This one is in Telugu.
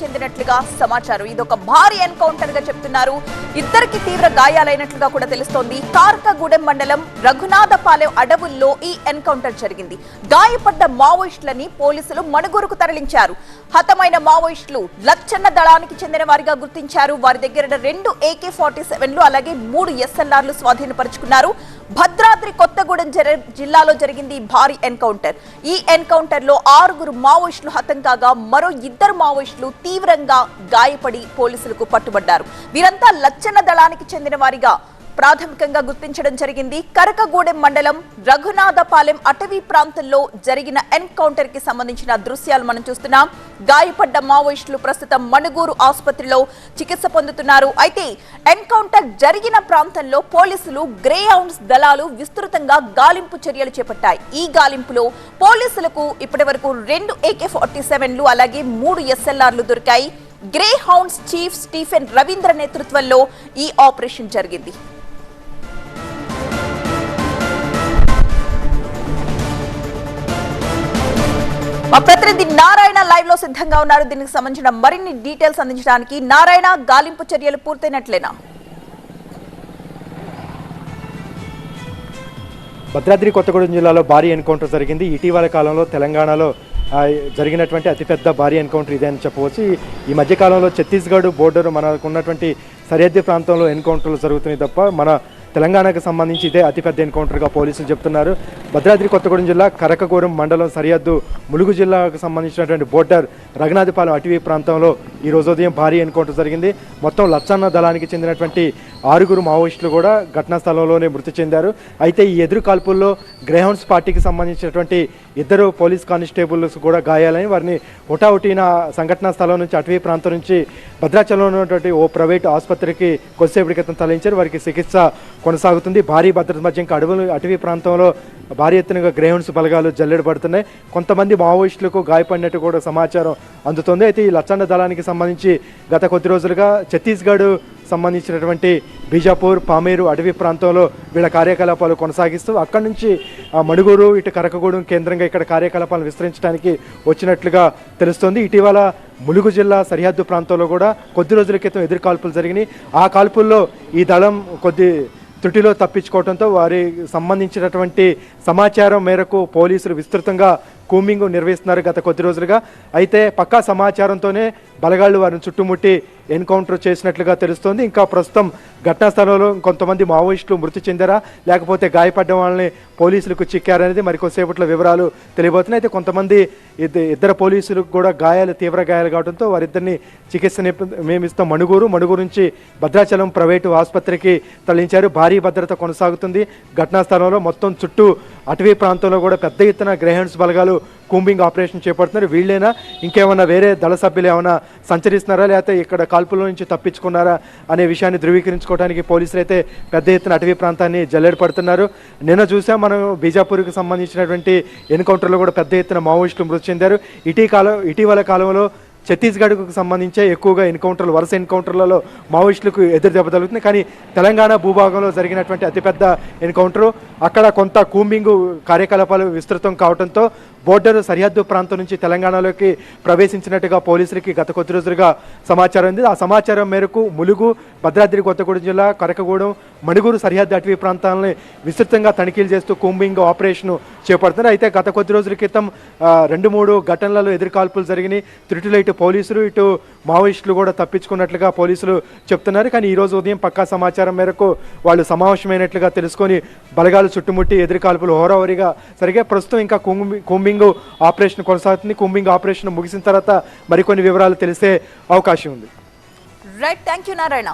చెందినట్లుగా సమాచారం. ఇది ఒక భారీ ఎన్కౌంటర్గా చెప్తున్నారు. ఇద్దరికి తీవ్ర గాయాలైనట్లుగా కూడా తెలుస్తోంది. కార్కగూడెం మండలం రఘునాథపాలెం అడవుల్లో ఈ ఎన్కౌంటర్ జరిగింది. గాయపడ్డ మావోయిస్టులని పోలీసులు మణుగూరుకు తరలించారు. హతమైన మావోయిస్టులు లచ్చన్న దళానికి చెందిన వారిగా గుర్తించారు. వారి దగ్గర రెండు ఏకే ఫార్టీ సెవెన్లు అలాగే మూడు ఎస్ఎల్ఆర్లు స్వాధీనపరుచుకున్నారు. భద్రాద్రి కొత్తగూడెం జిల్లాలో జరిగింది భారీ ఎన్కౌంటర్. ఈ ఎన్కౌంటర్లో ఆరుగురు మావోయిస్టులు హతం కాగా మరో ఇద్దరు మావోయిస్టులు తీవ్రంగా గాయపడి పోలీసులకు పట్టుబడ్డారు. వీరంతా లచ్చన్న దళానికి చెందిన వారిగా ప్రాథమికంగా గుర్తించడం జరిగింది. కరకగూడెం మండలం రఘునాథపాలెం అటవీ ప్రాంతంలో జరిగిన ఎన్కౌంటర్కి సంబంధించిన దృశ్యాలు మనం చూస్తున్నాం. గాయపడ్డ మావోయిస్టులు ప్రస్తుతం మణుగూరు ఆసుపత్రిలో చికిత్స పొందుతున్నారు. అయితే ఎన్కౌంటర్ జరిగిన ప్రాంతంలో పోలీసులు గ్రే హౌండ్స్ దళాలు విస్తృతంగా గాలింపు చర్యలు చేపట్టాయి. ఈ గాలింపులో పోలీసులకు ఇప్పటి వరకు రెండు ఏకే ఫార్టీ సెవెన్లు అలాగే మూడు ఎస్ఎల్ఆర్లు దొరికాయి. Grey hounds chief Stephen Ravindra నేతృత్వంలో ఈ ఆపరేషన్ జరిగింది. ప్రతినిధి నారాయణ లైవ్లో సిద్ధంగా ఉన్నారు. దీనికి సంబంధించిన మరిన్ని డీటెయిల్స్ అందించడానికి నారాయణ గాలింపు చర్యలు పూర్తయినట్లేనా? భద్రాద్రి కొత్తగూడెం జిల్లాలో భారీ ఎన్కౌంటర్ జరిగింది. ఇటీవల కాలంలో తెలంగాణలో జరిగినటువంటి అతిపెద్ద భారీ ఎన్కౌంటర్ ఇదే అని చెప్పవచ్చు. ఈ- మధ్యకాలంలో ఛత్తీస్గఢ్ బోర్డర్ మనకున్నటువంటి సరిహద్దు ప్రాంతంలో ఎన్కౌంటర్లు జరుగుతున్నాయి తప్ప మన తెలంగాణకు సంబంధించి ఇదే అతిపెద్ద ఎన్కౌంటర్గా పోలీసులు చెప్తున్నారు. భద్రాద్రి కొత్తగూడెం జిల్లా కరకగూడెం మండలం సరిహద్దు ములుగు జిల్లాకు సంబంధించినటువంటి బోర్డర్ రఘునాథపాలెం అటవీ ప్రాంతంలో ఈ రోజు ఉదయం భారీ ఎన్కౌంటర్ జరిగింది. మొత్తం లచ్చన్న దళానికి చెందినటువంటి ఆరుగురు మావోయిస్టులు కూడా ఘటనా స్థలంలోనే మృతి చెందారు. అయితే ఈ ఎదురు కాల్పుల్లో గ్రేహౌండ్స్ పార్టీకి సంబంధించినటువంటి ఇద్దరు పోలీస్ కానిస్టేబుల్స్ కూడా గాయాలని వారిని హుటాహుటిన సంఘటనా స్థలం నుంచి అటవీ ప్రాంతం నుంచి భద్రాచలంలో ఉన్నటువంటి ఓ ప్రైవేట్ ఆసుపత్రికి కొద్దిసేపటి క్రితం తరలించారు. వారికి చికిత్స కొనసాగుతుంది. భారీ భద్రత మధ్య ఇంకా అడవులు అటవీ ప్రాంతంలో భారీ ఎత్తునగా గ్రేహౌండ్స్ బలగాలు జల్లెడ పడుతున్నాయి. కొంతమంది మావోయిస్టులకు గాయపడినట్టు కూడా సమాచారం అందుతుంది. అయితే ఈ లచ్చండ దళానికి సంబంధించి గత కొద్ది రోజులుగా ఛత్తీస్గఢ్ సంబంధించినటువంటి బీజాపూర్ పామేరు అడవి ప్రాంతంలో వీళ్ళ కార్యకలాపాలు కొనసాగిస్తూ అక్కడి నుంచి మణుగూరు ఇటు కరకగూడెం కేంద్రంగా ఇక్కడ కార్యకలాపాలను విస్తరించడానికి వచ్చినట్లుగా తెలుస్తోంది. ఇటీవల ములుగు జిల్లా సరిహద్దు ప్రాంతంలో కూడా కొద్ది రోజుల క్రితం ఎదురు కాల్పులు జరిగినాయి. ఆ కాల్పుల్లో ఈ దళం కొద్ది త్రుటిలో తప్పించుకోవడంతో వారి సంబంధించినటువంటి సమాచారం మేరకు పోలీసులు విస్తృతంగా కూమింగ్ నిర్వహిస్తున్నారు గత కొద్ది రోజులుగా. అయితే పక్కా సమాచారంతోనే బలగాళ్ళు వారిని చుట్టుముట్టి ఎన్కౌంటర్ చేసినట్లుగా తెలుస్తోంది. ఇంకా ప్రస్తుతం ఘటనా స్థలంలో కొంతమంది మావోయిస్టులు మృతి చెందారా లేకపోతే గాయపడ్డ వాళ్ళని పోలీసులకు చిక్కారనేది మరి కొద్దిసేపట్లో వివరాలు తెలియబోతున్నాయి. అయితే కొంతమంది ఇద్దరు ఇద్దరు పోలీసులకు కూడా గాయాలు తీవ్ర గాయాలు కావడంతో వారిద్దరిని చికిత్స మేము ఇస్తాం మణుగూరు. మణుగూరు నుంచి భద్రాచలం ప్రైవేటు ఆసుపత్రికి తరలించారు. భారీ భద్రత కొనసాగుతుంది. ఘటనా స్థలంలో మొత్తం చుట్టూ అటవీ ప్రాంతంలో కూడా పెద్ద ఎత్తున గ్రహణ్స్ బలగాలు కూంబింగ్ ఆపరేషన్ చేపడుతున్నారు. వీళ్ళైనా ఇంకేమైనా వేరే దళ సభ్యులు ఏమైనా సంచరిస్తున్నారా? లేకపోతే ఇక్కడ కాల్పుల నుంచి తప్పించుకున్నారా అనే విషయాన్ని ధృవీకరించుకోవడానికి పోలీసులు అయితే పెద్ద ఎత్తున అటవీ ప్రాంతాన్ని జల్లెడ పడుతున్నారు నిన్న చూసాం మనం బీజాపూర్కి సంబంధించినటువంటి ఎన్కౌంటర్లో కూడా పెద్ద ఎత్తున మావోయిస్టులు మృతి చెందారు. ఇటీ కాలం ఇటీవల కాలంలో ఛత్తీస్గఢ్కు సంబంధించే ఎక్కువగా ఎన్కౌంటర్లు వరుస ఎన్కౌంటర్లలో మావోయిస్టులకు ఎదురు దెబ్బతలుగుతుంది కానీ తెలంగాణ భూభాగంలో జరిగినటువంటి అతిపెద్ద ఎన్కౌంటరు అక్కడ కొంత కూంబింగ్ కార్యకలాపాలు విస్తృతం కావడంతో బోర్డర్ సరిహద్దు ప్రాంతం నుంచి తెలంగాణలోకి ప్రవేశించినట్టుగా పోలీసులకి గత కొద్ది రోజులుగా సమాచారం ఉంది. ఆ సమాచారం మేరకు ములుగు భద్రాద్రి కొత్తగూడెం జిల్లా కరకగూడెం మణిగూరు సరిహద్దు అటవీ ప్రాంతాలని విస్తృతంగా తనిఖీలు చేస్తూ కూంబింగ్ ఆపరేషన్ చేపడుతున్నారు. అయితే గత కొద్ది రోజుల క్రితం రెండు మూడు ఘటనలలో ఎదురుకాల్పులు జరిగినాయి. త్రుటిలో ఇటు పోలీసులు ఇటు మావోయిస్టులు కూడా తప్పించుకున్నట్లుగా పోలీసులు చెప్తున్నారు. కానీ ఈరోజు ఉదయం పక్కా సమాచారం మేరకు వాళ్ళు సమావేశమైనట్లుగా తెలుసుకొని బలగాలు చుట్టుముట్టి ఎదురుకాల్పులు హోరాహోరీగా సరిగా ప్రస్తుతం ఇంకా కుంబి కుంబింగ్ ఆపరేషన్ కొనసాగుతుంది. కుంబింగ్ ఆపరేషన్ ముగిసిన తర్వాత మరికొన్ని వివరాలు తెలిసే అవకాశం ఉంది. Right thank you Narayana